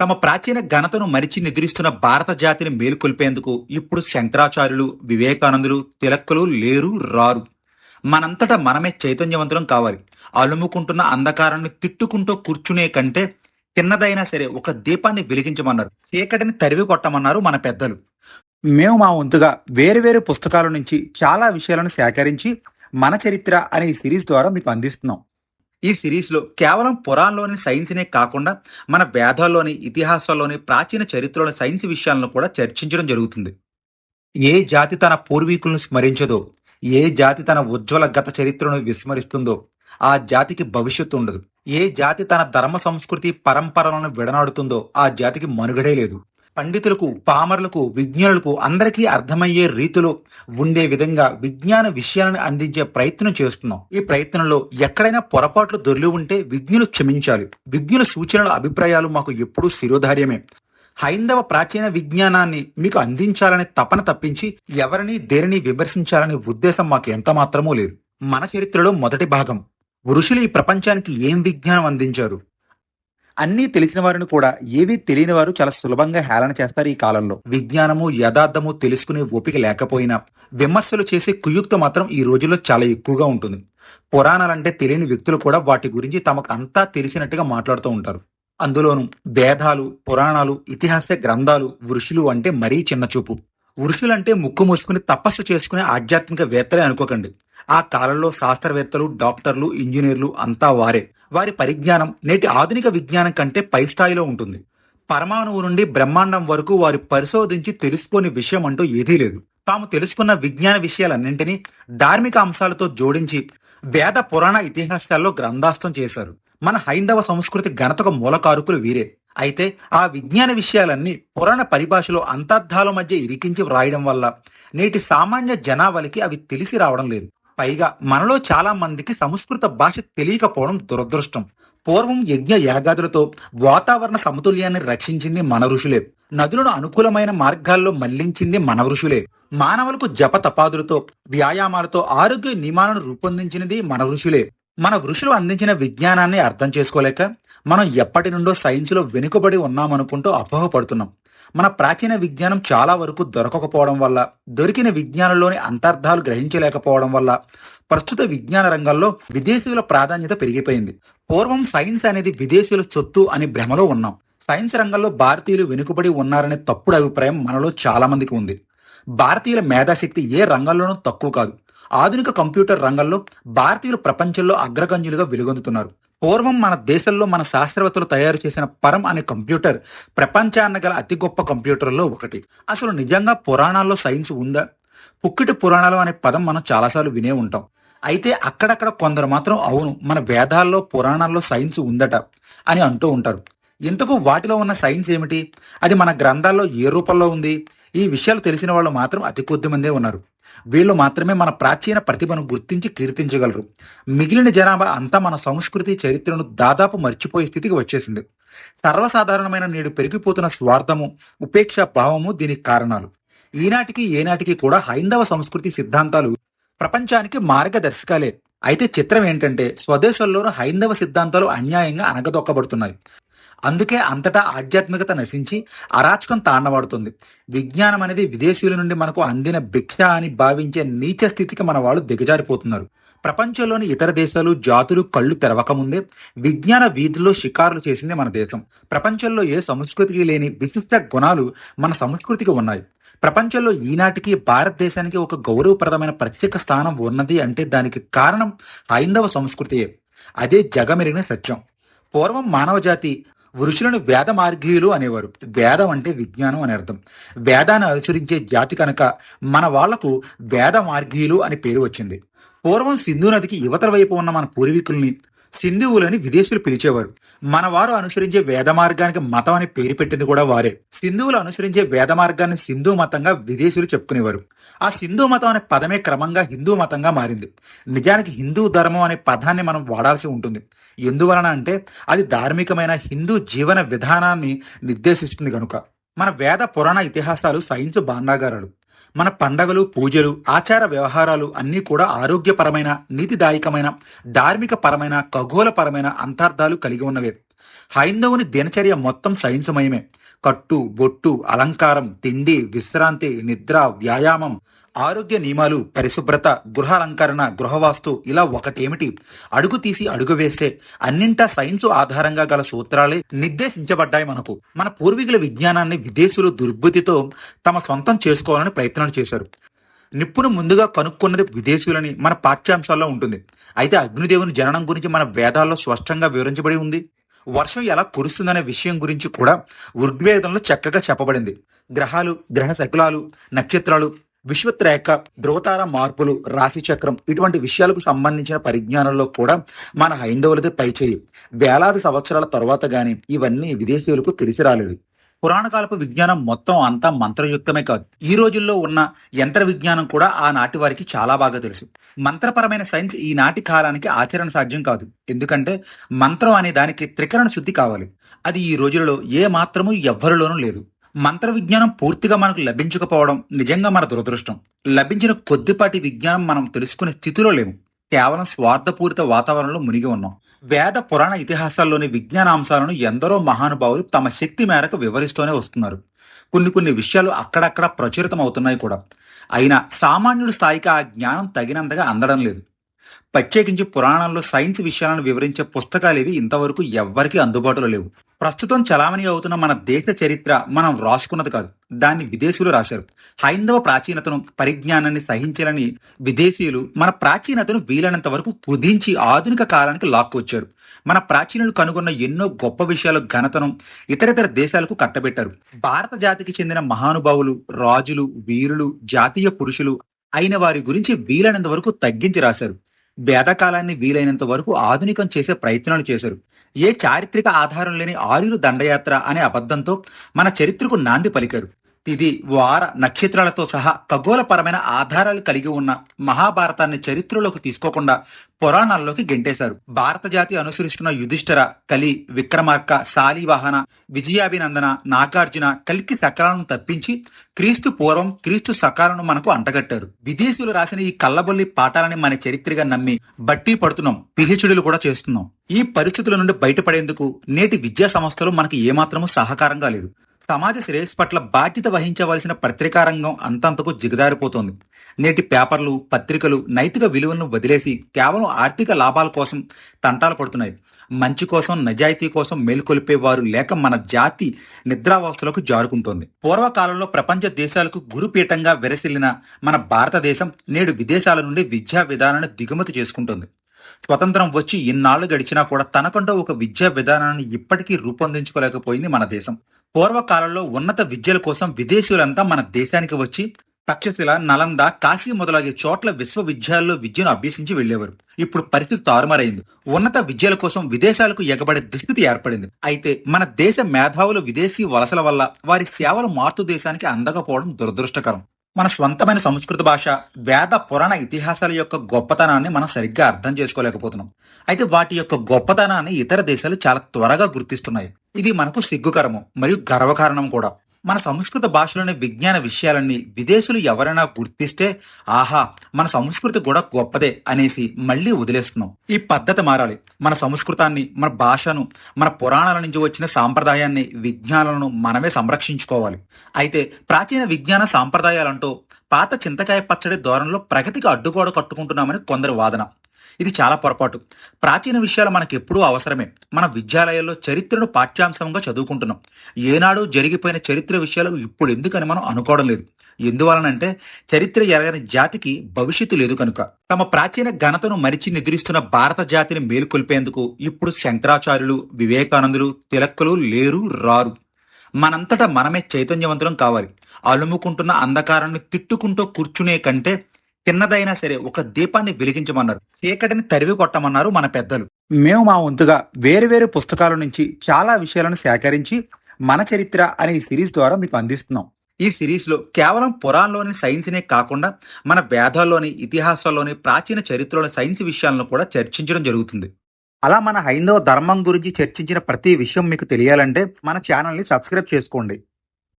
తమ ప్రాచీన ఘనతను మరిచి నిద్రిస్తున్న భారత జాతిని మేలుకొల్పేందుకు ఇప్పుడు శంకరాచార్యులు వివేకానందులు తిలక్కులు లేరు రారు. మనంతటా మనమే చైతన్యవంతులం కావాలి. అలుముకుంటున్న అంధకారాన్ని తిట్టుకుంటూ కూర్చునే కంటే చిన్నదైనా సరే ఒక దీపాన్ని వెలిగించమన్నారు. చీకటిని తరివి కొట్టమన్నారు మన పెద్దలు. మేము మా వంతుగా వేరు వేరు పుస్తకాల నుంచి చాలా విషయాలను సేకరించి మన చరిత్ర అనే సిరీస్ ద్వారా మీకు అందిస్తున్నాం. ఈ సిరీస్లో కేవలం పురాణంలోని సైన్స్నే కాకుండా మన వేదాల్లోని ఇతిహాసాల్లోని ప్రాచీన చరిత్రలోని సైన్స్ విషయాలను కూడా చర్చించడం జరుగుతుంది. ఏ జాతి తన పూర్వీకులను స్మరించదో ఏ జాతి తన ఉజ్వల గత చరిత్రను విస్మరిస్తుందో ఆ జాతికి భవిష్యత్తు ఉండదు. ఏ జాతి తన ధర్మ సంస్కృతి పరంపరలను విడనాడుతుందో ఆ జాతికి మనుగడే లేదు. పండితులకు పామరులకు విజ్ఞానులకు అందరికీ అర్థమయ్యే రీతిలో ఉండే విధంగా విజ్ఞాన విషయాలను అందించే ప్రయత్నం చేస్తున్నాం. ఈ ప్రయత్నంలో ఎక్కడైనా పొరపాట్లు దొర్లి ఉంటే విజ్ఞులు క్షమించాలి. విజ్ఞుల సూచనల అభిప్రాయాలు మాకు ఎప్పుడూ శిరోధార్యమే. హైందవ ప్రాచీన విజ్ఞానాన్ని మీకు అందించాలనే తపన తప్పించి ఎవరిని దేనిని విమర్శించాలనే ఉద్దేశం మాకు ఎంత మాత్రమూ లేదు. మన చరిత్రలో మొదటి భాగం. ఋషులు ఈ ప్రపంచానికి ఏం విజ్ఞానం అందించారు? అన్నీ తెలిసిన వారిని కూడా ఏవీ తెలియని వారు చాలా సులభంగా హేళన చేస్తారు ఈ కాలంలో. విజ్ఞానము యథార్థము తెలుసుకునే ఓపిక లేకపోయినా విమర్శలు చేసే కుయుక్త మాత్రం ఈ రోజుల్లో చాలా ఎక్కువగా ఉంటుంది. పురాణాలంటే తెలియని వ్యక్తులు కూడా వాటి గురించి తమకు అంతా తెలిసినట్టుగా మాట్లాడుతూ ఉంటారు. అందులోనూ వేదాలు పురాణాలు ఇతిహాస గ్రంథాలు ఋషులు అంటే మరీ చిన్న చూపు. ఋషులంటే ముక్కు మూసుకుని తపస్సు చేసుకునే ఆధ్యాత్మిక వేత్తలే అనుకోకండి. ఆ కాలంలో శాస్త్రవేత్తలు డాక్టర్లు ఇంజనీర్లు అంతా వారే. వారి పరిజ్ఞానం నేటి ఆధునిక విజ్ఞానం కంటే పై స్థాయిలో ఉంటుంది. పరమాణువు నుండి బ్రహ్మాండం వరకు వారు పరిశోధించి తెలుసుకోని విషయం అంటూ ఏదీ లేదు. తాము తెలుసుకున్న విజ్ఞాన విషయాలన్నింటినీ ధార్మిక అంశాలతో జోడించి వేద పురాణ ఇతిహాసాల్లో గ్రంథాస్థం చేశారు. మన హైందవ సంస్కృతి ఘనతకు మూలకారుకులు వీరే. అయితే ఆ విజ్ఞాన విషయాలన్నీ పురాణ పరిభాషలో అంతర్ధాల మధ్య ఇరికించి వ్రాయడం వల్ల నేటి సామాన్య జనావళికి అవి తెలిసి రావడం లేదు. పైగా మనలో చాలా మందికి సంస్కృత భాష తెలియకపోవడం దురదృష్టం. పూర్వం యజ్ఞ యాగాదులతో వాతావరణ సమతుల్యాన్ని రక్షించింది మన ఋషులే. నదులను అనుకూలమైన మార్గాల్లో మళ్ళించింది మన ఋషులే. మానవులకు జప తపాదులతో వ్యాయామాలతో ఆరోగ్య నియమాలను రూపొందించినది మన ఋషులే. మన ఋషులు అందించిన విజ్ఞానాన్ని అర్థం చేసుకోలేక మనం ఎప్పటి నుండో సైన్స్లో వెనుకబడి ఉన్నామనుకుంటూ అపోహపడుతున్నాం. మన ప్రాచీన విజ్ఞానం చాలా వరకు దొరకకపోవడం వల్ల దొరికిన విజ్ఞానంలోని అంతర్ధాలు గ్రహించలేకపోవడం వల్ల ప్రస్తుత విజ్ఞాన రంగంలో విదేశీయుల ప్రాధాన్యత పెరిగిపోయింది. పూర్వం సైన్స్ అనేది విదేశీయుల సొత్తు అని భ్రమలో ఉన్నాం. సైన్స్ రంగంలో భారతీయులు వెనుకబడి ఉన్నారనే తప్పుడు అభిప్రాయం మనలో చాలామందికి ఉంది. భారతీయుల మేధాశక్తి ఏ రంగంలోనూ తక్కువ కాదు. ఆధునిక కంప్యూటర్ రంగంలో భారతీయులు ప్రపంచంలో అగ్రగణ్యులుగా వెలుగొందుతున్నారు. పూర్వం మన దేశంలో మన శాస్త్రవేత్తలు తయారు చేసిన పరం అనే కంప్యూటర్ ప్రపంచాన్న గల అతి గొప్ప కంప్యూటర్లో ఒకటి. అసలు నిజంగా పురాణాల్లో సైన్స్ ఉందా? పుక్కిటి పురాణాలు అనే పదం మనం చాలాసార్లు వినే ఉంటాం. అయితే అక్కడక్కడ కొందరు మాత్రం అవును మన వేదాల్లో పురాణాల్లో సైన్స్ ఉందట అని అంటూ ఉంటారు. ఇంతకు వాటిలో ఉన్న సైన్స్ ఏమిటి? అది మన గ్రంథాల్లో ఏ రూపంలో ఉంది? ఈ విషయాలు తెలిసిన వాళ్ళు మాత్రం అతి కొద్ది మందే ఉన్నారు. వీళ్ళు మాత్రమే మన ప్రాచీన ప్రతిభను గుర్తించి కీర్తించగలరు. మిగిలిన జనాభా అంతా మన సంస్కృతి చరిత్రను దాదాపు మర్చిపోయే స్థితికి వచ్చేసింది. సర్వసాధారణమైన నేడు పెరిగిపోతున్న స్వార్థము ఉపేక్ష భావము దీనికి కారణాలు. ఈనాటికి ఏనాటికి కూడా హైందవ సంస్కృతి సిద్ధాంతాలు ప్రపంచానికి మార్గదర్శకాలే. అయితే చిత్రం ఏంటంటే స్వదేశంలోనూ హైందవ సిద్ధాంతాలు అన్యాయంగా అనగదొక్కబడుతున్నాయి అందుకే అంతటా ఆధ్యాత్మికత నశించి అరాచకం తాండవాడుతుంది. విజ్ఞానం అనేది విదేశీయుల నుండి మనకు అందిన భిక్ష అని భావించే నీచ స్థితికి మన వాళ్ళు దిగజారిపోతున్నారు. ప్రపంచంలోని ఇతర దేశాలు జాతులు కళ్ళు తెరవకముందే విజ్ఞాన వీధుల్లో షికారులు చేసింది మన దేశం. ప్రపంచంలో ఏ సంస్కృతికి లేని విశిష్ట గుణాలు మన సంస్కృతికి ఉన్నాయి. ప్రపంచంలో ఈనాటికి భారతదేశానికి ఒక గౌరవప్రదమైన ప్రత్యేక స్థానం ఉన్నది అంటే దానికి కారణం హైందవ సంస్కృతియే. అదే జగమెరిగిన సత్యం. పూర్వం మానవజాతి ఋషులను వేద మార్గీయులు అనేవారు. వేదం అంటే విజ్ఞానం అని అర్థం. వేదాన్ని అనుసరించే జాతి కనుక మన వాళ్ళకు వేద మార్గీయులు అని పేరు వచ్చింది. పూర్వం సింధు నదికి యువతల వైపు ఉన్న మన పూర్వీకుల్ని సింధువులని విదేశీయులు పిలిచేవారు. మన వారు అనుసరించే వేద మార్గానికి మతం అని పేరు పెట్టింది కూడా వారే. సింధువులు అనుసరించే వేద మార్గాన్ని సింధు మతంగా విదేశీయులు చెప్పుకునేవారు. ఆ సింధు మతం అనే పదమే క్రమంగా హిందూ మతంగా మారింది. నిజానికి హిందూ ధర్మం అనే పదాన్ని మనం వాడాల్సి ఉంటుంది. ఎందువలన అంటే అది ధార్మికమైన హిందూ జీవన విధానాన్ని నిర్దేశిస్తుంది కనుక మన వేద పురాణ ఇతిహాసాలు సైన్స్ భాండాగారాలు మన పండగలు పూజలు ఆచార వ్యవహారాలు అన్నీ కూడా ఆరోగ్యపరమైన నీతిదాయకమైన ధార్మిక పరమైన ఖగోళపరమైన అంతర్థాలు కలిగి ఉన్నవే. హైందవుని దినచర్య మొత్తం సైన్సమయమే. కట్టు బొట్టు అలంకారం తిండి విశ్రాంతి నిద్ర వ్యాయామం ఆరోగ్య నియమాలు పరిశుభ్రత గృహాలంకరణ గృహవాస్తు ఇలా ఒకటేమిటి? అడుగు తీసి అడుగు వేస్తే అన్నింటా సైన్స్ ఆధారంగా గల సూత్రాలే నిర్దేశించబడ్డాయి మనకు. మన పూర్వీకుల విజ్ఞానాన్ని విదేశీయులు దుర్బుద్ధితో తమ సొంతం చేసుకోవాలని ప్రయత్నాలు చేశారు. నిప్పును ముందుగా కనుక్కున్నది విదేశీయులని మన పాఠ్యాంశాల్లో ఉంటుంది. అయితే అగ్నిదేవుని జననం గురించి మన వేదాల్లో స్పష్టంగా వివరించబడి ఉంది. వర్షం ఎలా కురుస్తుందనే విషయం గురించి కూడా ఋగ్వేదంలో చక్కగా చెప్పబడింది. గ్రహాలు గ్రహ శకులాలు నక్షత్రాలు విశ్వత్రేఖ ధ్రువతార మార్పులు రాశి చక్రం ఇటువంటి విషయాలకు సంబంధించిన పరిజ్ఞానంలో కూడా మన హైందవులది పైచేయి వేలాది సంవత్సరాల తర్వాత గాని ఇవన్నీ విదేశీయులకు తెలిసి రాలేదు. పురాణకాలపు విజ్ఞానం మొత్తం అంతా మంత్రయుక్తమే కాదు. ఈ రోజుల్లో ఉన్న యంత్ర విజ్ఞానం కూడా ఆనాటి వారికి చాలా బాగా తెలుసు. మంత్రపరమైన సైన్స్ ఈనాటి కాలానికి ఆచరణ సాధ్యం కాదు. ఎందుకంటే మంత్రం అనే దానికి త్రికరణ శుద్ధి కావాలి. అది ఈ రోజులలో ఏ మాత్రము ఎవ్వరిలోనూ లేదు. మంత్ర విజ్ఞానం పూర్తిగా మనకు లభించకపోవడం నిజంగా మన దురదృష్టం. లభించిన కొద్దిపాటి విజ్ఞానం మనం తెలుసుకునే స్థితిలో లేము. కేవలం స్వార్థపూరిత వాతావరణంలో మునిగి ఉన్నాం. వేద పురాణ ఇతిహాసాల్లోని విజ్ఞాన అంశాలను ఎందరో మహానుభావులు తమ శక్తి మేరకు వివరిస్తూనే వస్తున్నారు. కొన్ని కొన్ని విషయాలు అక్కడక్కడ ప్రచురితం అవుతున్నాయి కూడా. అయినా సామాన్యుడి స్థాయికి ఆ జ్ఞానం తగినంతగా అందడం లేదు. ప్రత్యేకించి పురాణాల్లో సైన్స్ విషయాలను వివరించే పుస్తకాలేవి ఇంతవరకు ఎవ్వరికీ అందుబాటులో లేవు. ప్రస్తుతం చలామణి అవుతున్న మన దేశ చరిత్ర మనం రాసుకున్నది కాదు. దాన్ని విదేశీయులు రాశారు. హైందవ ప్రాచీనతను పరిజ్ఞానాన్ని సహించాలని విదేశీయులు మన ప్రాచీనతను వీలైనంత వరకు కుదించి ఆధునిక కాలానికి లాక్కొచ్చారు. మన ప్రాచీనులు కనుగొన్న ఎన్నో గొప్ప విషయాల ఘనతను ఇతరితర దేశాలకు కట్టబెట్టారు. భారత జాతికి చెందిన మహానుభావులు రాజులు వీరులు జాతీయ పురుషులు అయిన వారి గురించి వీలైనంత వరకు తగ్గించి రాశారు. వేదకాలాన్ని వీలైనంత వరకు ఆధునికం చేసే ప్రయత్నాలు చేశారు. ఏ చారిత్రక ఆధారం లేని ఆర్యులు దండయాత్ర అనే అబద్ధంతో మన చరిత్రకు నాంది పలికారు. ఇది వార నక్షత్రాలతో సహా ఖగోళపరమైన ఆధారాలు కలిగి ఉన్న మహాభారతాన్ని చరిత్రలోకి తీసుకోకుండా పురాణాల్లోకి గెంటేశారు. భారత జాతి అనుసరిస్తున్న యుధిష్ఠర కలి విక్రమార్క శాలివాహన విజయాభినందన నాగార్జున కలికి సకాలను తప్పించి క్రీస్తు పూర్వం క్రీస్తు సకాలను మనకు అంటగట్టారు. విదేశీయులు రాసిన ఈ కళ్ళబొల్లి పాఠాలని మన చరిత్రగా నమ్మి బట్టి పడుతున్నాం పిహెచ్డీలు కూడా చేస్తున్నాం. ఈ పరిస్థితుల నుండి బయటపడేందుకు నేటి విద్యా సంస్థలు మనకి ఏమాత్రము సహకారంగా లేదు సమాజ శ్రేయస్ పట్ల బాధ్యత వహించవలసిన పత్రికా రంగం అంతంతకు జిగదారిపోతోంది నేటి పేపర్లు పత్రికలు నైతిక విలువలను వదిలేసి కేవలం ఆర్థిక లాభాల కోసం తంటాలు పడుతున్నాయి. మంచి కోసం నిజాయితీ కోసం మేల్కొల్పే వారు లేక మన జాతి నిద్రావస్థలకు జారుకుంటోంది. పూర్వకాలంలో ప్రపంచ దేశాలకు గురుపీఠంగా విరసిల్లిన మన భారతదేశం నేడు విదేశాల నుండి విద్యా విధానాన్ని దిగుమతి చేసుకుంటోంది. స్వతంత్రం వచ్చి ఇన్నాళ్ళు గడిచినా కూడా తనకంటూ ఒక విద్యా విధానాన్ని ఇప్పటికీ రూపొందించుకోలేకపోయింది మన దేశం. పూర్వకాలంలో ఉన్నత విద్యల కోసం విదేశీయులంతా మన దేశానికి వచ్చి తక్షశిల నలంద కాశీ మొదలగే చోట్ల విశ్వవిద్యాలయాల్లో విద్యను అభ్యసించి వెళ్ళేవారు ఇప్పుడు పరిస్థితి తారుమారైంది. ఉన్నత విద్యల కోసం విదేశాలకు ఎగబడే దుస్థితి ఏర్పడింది. అయితే మన దేశ మేధావులు విదేశీ వలసల వల్ల వారి సేవలు మార్తు దేశానికి అందకపోవడం దురదృష్టకరం. మన స్వంతమైన సంస్కృత భాష వేద పురాణ ఇతిహాసాల యొక్క గొప్పతనాన్ని మనం సరిగ్గా అర్థం చేసుకోలేకపోతున్నాం. అయితే వాటి యొక్క గొప్పతనాన్ని ఇతర దేశాలు చాలా త్వరగా గుర్తిస్తున్నాయి. ఇది మనకు సిగ్గుకరము మరియు గర్వకారణం కూడా. మన సంస్కృత భాషలోని విజ్ఞాన విషయాలన్నీ విదేశీయులు ఎవరైనా గుర్తిస్తే ఆహా మన సంస్కృతి కూడా గొప్పదే అనేసి మళ్ళీ వదిలేస్తున్నాం. ఈ పద్ధతి మారాలి. మన సంస్కృతాన్ని మన భాషను మన పురాణాల నుంచి వచ్చిన సాంప్రదాయాన్ని విజ్ఞానాలను మనమే సంరక్షించుకోవాలి. అయితే ప్రాచీన విజ్ఞాన సాంప్రదాయాలంటూ పాత చింతకాయ పచ్చడి ధోరణిలో ప్రగతికి అడ్డుగోడ కట్టుకుంటున్నామని కొందరు వాదన. ఇది చాలా పొరపాటు. ప్రాచీన విషయాలు మనకి ఎప్పుడూ అవసరమే. మన విద్యాలయాల్లో చరిత్రను పాఠ్యాంశంగా చదువుకుంటున్నాం. ఏనాడు జరిగిపోయిన చరిత్ర విషయాలు ఇప్పుడు ఎందుకని మనం అనుకోవడం లేదు. ఎందువలనంటే చరిత్ర ఎరగని జాతికి భవిష్యత్తు లేదు కనుక. తమ ప్రాచీన ఘనతను మరిచి నిద్రిస్తున్న భారత జాతిని మేలుకొల్పేందుకు ఇప్పుడు శంకరాచార్యులు వివేకానందులు తిలక్కులు లేరు రారు. మనంతటా మనమే చైతన్యవంతులం కావాలి. అలుముకుంటున్న అంధకారాన్ని తిట్టుకుంటూ కూర్చునే కంటే చిన్నదైనా సరే ఒక దీపాన్ని వెలిగించమన్నారు. చీకటిని తరివి కొట్టమన్నారు మన పెద్దలు. మేము మా వంతుగా వేరు వేరు పుస్తకాల నుంచి చాలా విషయాలను సేకరించి మన చరిత్ర అనే ఈ సిరీస్ ద్వారా మీకు అందిస్తున్నాం. ఈ సిరీస్లో కేవలం పురాణంలోని సైన్స్నే కాకుండా మన వేదాల్లోని ఇతిహాసాల్లోని ప్రాచీన చరిత్రలోని సైన్స్ విషయాలను కూడా చర్చించడం జరుగుతుంది. అలా మన హైందవ ధర్మం గురించి చర్చించిన ప్రతి విషయం మీకు తెలియాలంటే మన ఛానల్ని సబ్స్క్రైబ్ చేసుకోండి.